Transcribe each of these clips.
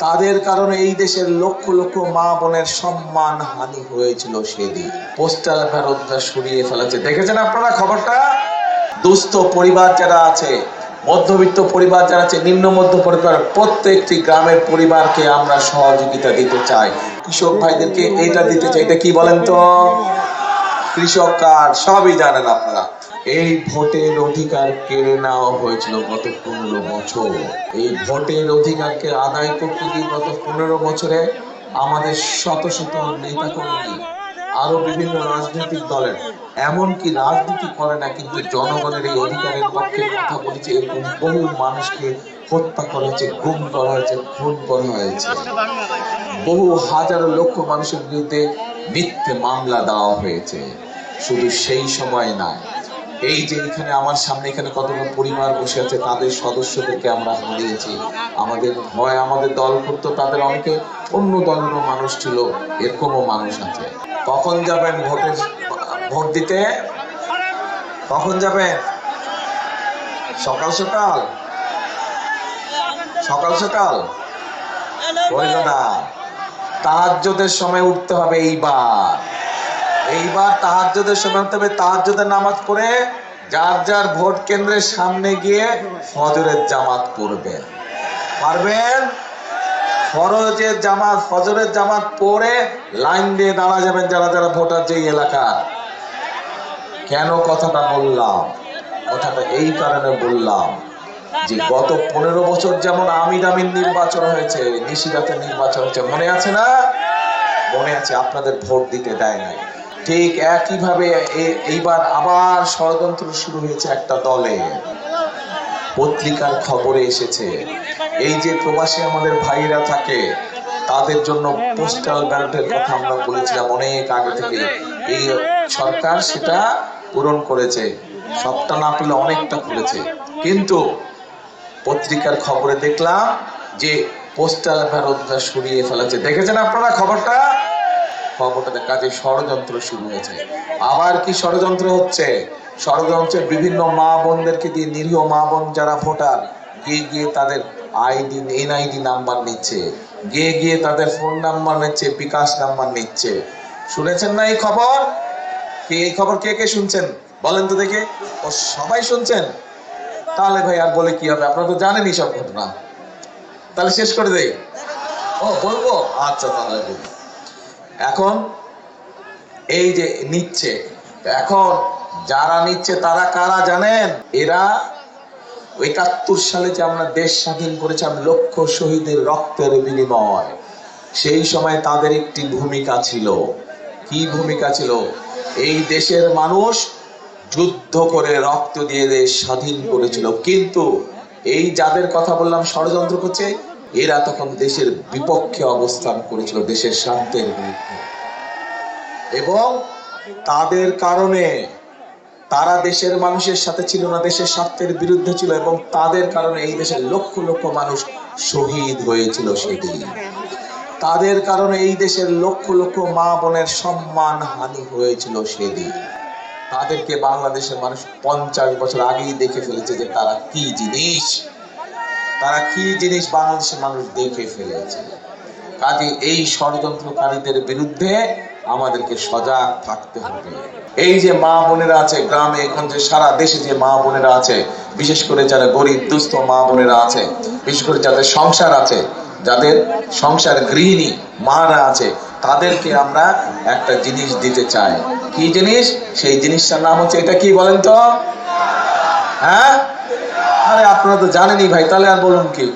তাদের কারণে এই দেশের লক্ষ লক্ষ মা বোনের সম্মান হানি হয়েছিল সেদিন। পোস্টাল ফেরতটা সরিয়ে ফেলেছে। দেখেছেন আপনারা খবরটা? দুস্থ পরিবার যারা আছে, মধ্যবিত্ত পরিবার যারা আছে, নিম্ন মধ্য পরিবার, প্রত্যেকটি গ্রামের পরিবারকে আমরা সহযোগিতা দিতে চাই। কৃষক ভাইদেরকে এটা দিতে চাই। এটা কি বলেন তো? কৃষক কার্ড, সবই জানেন আপনারা। এই ভোটের অধিকার কেড়ে নেওয়া হয়েছিল গত পনেরো বছর। এই ভোটের অধিকারকে আদায় করতে গিয়ে গত পনেরো বছরে আমাদের শত শত নেতা কর্মী আরও বিভিন্ন রাজনৈতিক দলের, এমনকি রাজনীতি করে না, কিন্তু জনগণের এই অধিকারের পক্ষে কথা বলেছে এরকম বহু মানুষকে হত্যা করা হয়েছে গুম করা হয়েছে, খুন করা হয়েছে। বহু হাজার লক্ষ মানুষের বিরুদ্ধে মিথ্যে মামলা দেওয়া হয়েছে। শুধু সেই সময় না এই যে এখানে আমার সামনে এখানে কতগুলো পরিবার বসে আছে, তাদের সদস্যদেরকে আমরা হারিয়েছি। আমাদের হয় আমাদের দল করতো, তাদের অনেকে অন্য দলেরও মানুষ ছিল, এরকমও মানুষ আছে। কখন যাবেন ভোটের ভোট দিতে? কখন যাবেন? সকাল সকাল? সকাল সকাল? হইল না। তাহাজ্জুদের সময় উঠতে হবে এইবার। এইবার তাহাজ্জুদের সময় হবে। তাহাজ্জুদের নামাজ পড়ে যার যার ভোট কেন্দ্রের সামনে গিয়ে ফজরের জামাত পড়বে। পারবেন? ফরজের জামাত, ফজরের জামাত পড়ে লাইন দিয়ে দাঁড়া যাবেন যারা যারা ভোটার যেই এলাকার। কেন কথাটা বললাম? কথাটা এই কারণে বললাম যে গত পনেরো বছর যেমন আমির আমিন নির্বাচন হয়েছে, নিশিরাতের নির্বাচন হয়েছে, মনে আছে না? মনে আছে, আপনাদের ভোট দিতে দেয় নাই। ঠিক একইভাবে এইবার আবার ষড়যন্ত্র শুরু হয়েছে একটা দলে। পত্রিকার খবরে এসেছে, এই যে প্রবাসী আমাদের ভাইরা থাকে, তাদের জন্য পোস্টাল ব্যালটের কথা আমরা বলেছিলাম অনেক আগে থেকে এই সরকার সেটা পূরণ করেছে, সবটা না পেলে অনেকটা করেছে। কিন্তু পত্রিকার খবরে দেখলাম যে পোস্টাল ব্যালটটা সরিয়ে ফেলেছে। দেখেছেন আপনারা খবরটা? খবরটাতে কাজে ষড়যন্ত্র শুরু হয়েছে। আবার কি ষড়যন্ত্র হচ্ছে? ষড়যন্ত্রে বিভিন্ন মা বোনদেরকে দিয়ে নিরীহ মা বোন যারা ভোটার, গিয়ে গিয়ে তাদের আইডি, এনআইডি নাম্বার নিচ্ছে। গিয়ে গিয়ে তাদের ফোন নাম্বার নিচ্ছে, বিকাশ নাম্বার নিচ্ছে। শুনেছেন না এই খবর? কে এই খবর কে কে শুনছেন? বলেন তো দেখে। ও সবাই শুনছেন? তাহলে ভাই আর বলে কি হবে? আপনারা তো জানেনই সব ঘটনা। তাহলে শেষ করে দেই। ও, বলব? আচ্ছা তাহলে বলি এখন এই যে নিচ্ছে এখন যারা নিচ্ছে তারা কারা জানেন? এরা একাত্তর সালে যে আমরা দেশ স্বাধীন করেছিলাম লক্ষ শহীদের রক্তের বিনিময়। সেই সময় তাদের একটি ভূমিকা ছিল। কি ভূমিকা ছিল? এই দেশের মানুষ যুদ্ধ করে রক্ত দিয়ে দেশ স্বাধীন করেছিল। কিন্তু এই যাদের কথা বললাম, ষড়যন্ত্র করছে এরা তখন দেশের বিপক্ষে অবস্থান করেছিল, দেশের স্বার্থের বিরুদ্ধে। এবং তাদের কারণে তারা দেশের মানুষের সাথে ছিল না, দেশের স্বার্থের বিরুদ্ধে ছিল এবং তাদের কারণে এই দেশের লক্ষ লক্ষ মানুষ শহীদ হয়েছিল সেদিন। তাদের কারণে এই দেশের লক্ষ লক্ষ মা বোনের সম্মান হানি হয়েছিল সেদিন। তাদেরকে বাংলাদেশের মানুষ পঞ্চাশ বছর আগেই দেখে ফেলেছে যে তারা কি জিনিস তারা কি জিনিস বাংলাদেশের মানুষ দেখে ফেলেছে? কাজে এই ষড়যন্ত্রকারীদের বিরুদ্ধে আমাদেরকে সজাগ থাকতে হবে। এই যে মা বোনেরা আছে গ্রামে, এখন যে সারা দেশে যে মা বোনেরা আছে, বিশেষ করে যারা গরিব, দুস্থ মা বোনেরা আছে, বিশেষ করে যাদের সংসার আছে, যাদের সংসার গৃহিণী মারা আছে, তাদেরকে আমরা একটা জিনিস দিতে চাই। কি জিনিস? সেই জিনিসটার নাম হচ্ছে, এটা কি বলেন তো? হ্যাঁ? আরে আপনারা তো জানেনই ভাই, তাহলে আর বলুন কি?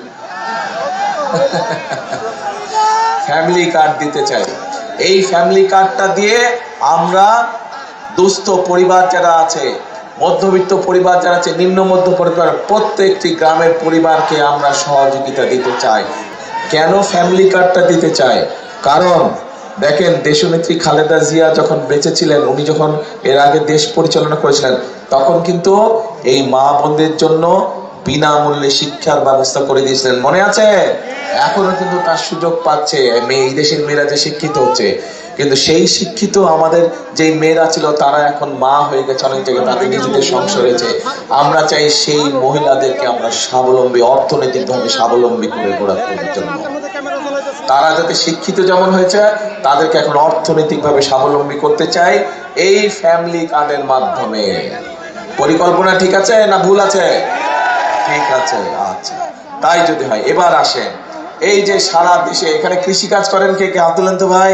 ফ্যামিলি কার্ড দিতে চাই। এই ফ্যামিলি কার্ডটা দিয়ে আমরা দুস্থ পরিবার যারা আছে, মধ্যবিত্ত পরিবার যারা আছে, নিম্ন মধ্য পরিবার, প্রত্যেকটি গ্রামের পরিবারকে আমরা সহযোগিতা দিতে চাই। কেন ফ্যামিলি কার্ডটা দিতে চাই? কারণ দেখেন দেশনেত্রী খালেদা জিয়া যখন বেঁচে ছিলেন উনি যখন এর আগে দেশ পরিচালনা করেছিলেন, তখন কিন্তু এই মা বোনদের জন্য বিনামূল্যে শিক্ষার ব্যবস্থা করে দিয়েছিলেন। মনে আছে? এখনও কিন্তু তার সুযোগ পাচ্ছে। এই দেশের মেয়েরা যে শিক্ষিত হচ্ছে। কিন্তু সেই শিক্ষিত আমাদের যে মেয়েরা ছিল তারা এখন মা হয়ে গেছে অনেক জায়গায় তাদের নিজেদের সংসার হয়েছে। আমরা চাই সেই মহিলাদেরকে আমরা স্বাবলম্বী অর্থনৈতিকভাবে স্বাবলম্বী করে গড়ার জন্য। তারা যাতে শিক্ষিত যেমন হয়েছে তাদেরকে এখন অর্থনৈতিকভাবে স্বাবলম্বী করতে চাই এই ফ্যামিলি কার্ডের মাধ্যমে? পরিকল্পনা ঠিক আছে না ভুল আছে? ঠিক আছে আচ্ছা। তাই যদি হয়, এবার আসেন। এই যে সারা দেশে, এখানে কৃষি কাজ করেন কে কে তুলেন তো ভাই?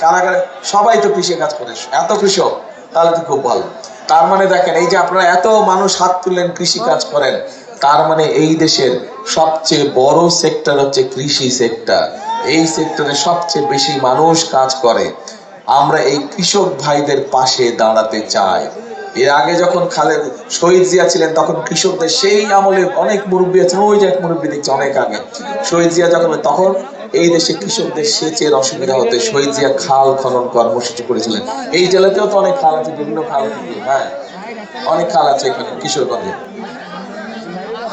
কারা কারা সবাই তো কৃষি কাজ করে। এত কৃষক, তাহলে তো খুব ভালো। তার মানে দেখেন, এই যে আপনারা এত মানুষ হাত তুললেন, কৃষি কাজ করেন, তার মানে এই দেশের সবচেয়ে বড় সেক্টর হচ্ছে কৃষি সেক্টর এই সেক্টরে সবচেয়ে বেশি মানুষ কাজ করে। আমরা এই কৃষক ভাইদের পাশে দাঁড়াতে চাই। এর আগে যখন খালেদ শহীদ জিয়া ছিলেন, তখন কৃষকদের সেই আমলে অনেক মুরব্বী আছেন। ওই যে এক মুরব্বী দেখছি অনেক আগে। শহীদ জিয়া যখন তখন এই দেশে কৃষকদের সেচের অসুবিধা হতে শহীদ জিয়া খাল খনন কর্মসূচি করেছিলেন। এই জেলাতেও তো অনেক খাল আছে, বিভিন্ন খাল হ্যাঁ অনেক খাল আছে এখানে কিশোরগঞ্জে।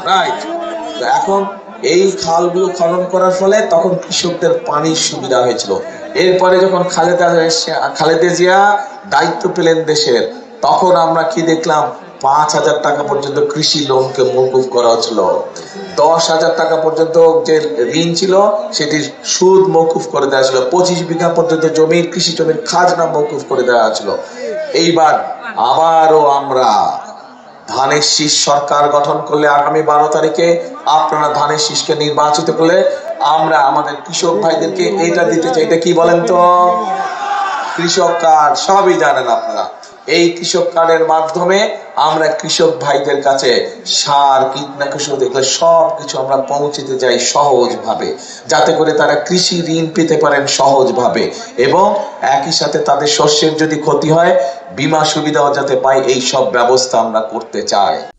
রাইট এখন এই খালগুলো খনন করার ফলে তখন কৃষকদের পানির সুবিধা হয়েছিল। এরপরে যখন খালেদা খালেদা জিয়া দায়িত্ব পেলেন দেশের। তখন আমরা কি দেখলাম? পাঁচ হাজার টাকা পর্যন্ত কৃষি লোনকে মৌকুফ করা হচ্ছিল। দশ হাজার টাকা পর্যন্ত যে ঋণ ছিল, সেটির সুদ মৌকুফ করে দেওয়া ছিল পঁচিশ বিঘা পর্যন্ত জমির, কৃষি জমির খাজনা মৌকুফ করে দেওয়া ছিল এইবার আবারও আমরা ধানের শীষ সরকার গঠন করলে আগামী বারো তারিখে আপনারা ধানের শীষকে নির্বাচিত করলে আমরা আমাদের কৃষক ভাইদেরকে এটা দিতে চাই। এটা কি বলেন তো? কৃষক কার্ড সবই জানেন আপনারা। এই কৃষক কার্ডের মাধ্যমে আমরা কৃষক ভাইদের কাছে সার, কীটনাশক দেখলে সব কিছু আমরা পৌঁছতে যাই সহজভাবে, যাতে করে তারা কৃষি ঋণ পেতে পারেন সহজভাবে। এবং একই সাথে তাদের শস্যের যদি ক্ষতি হয়, বীমা সুবিধাও যাতে পায়, এই সব ব্যবস্থা আমরা করতে চাই।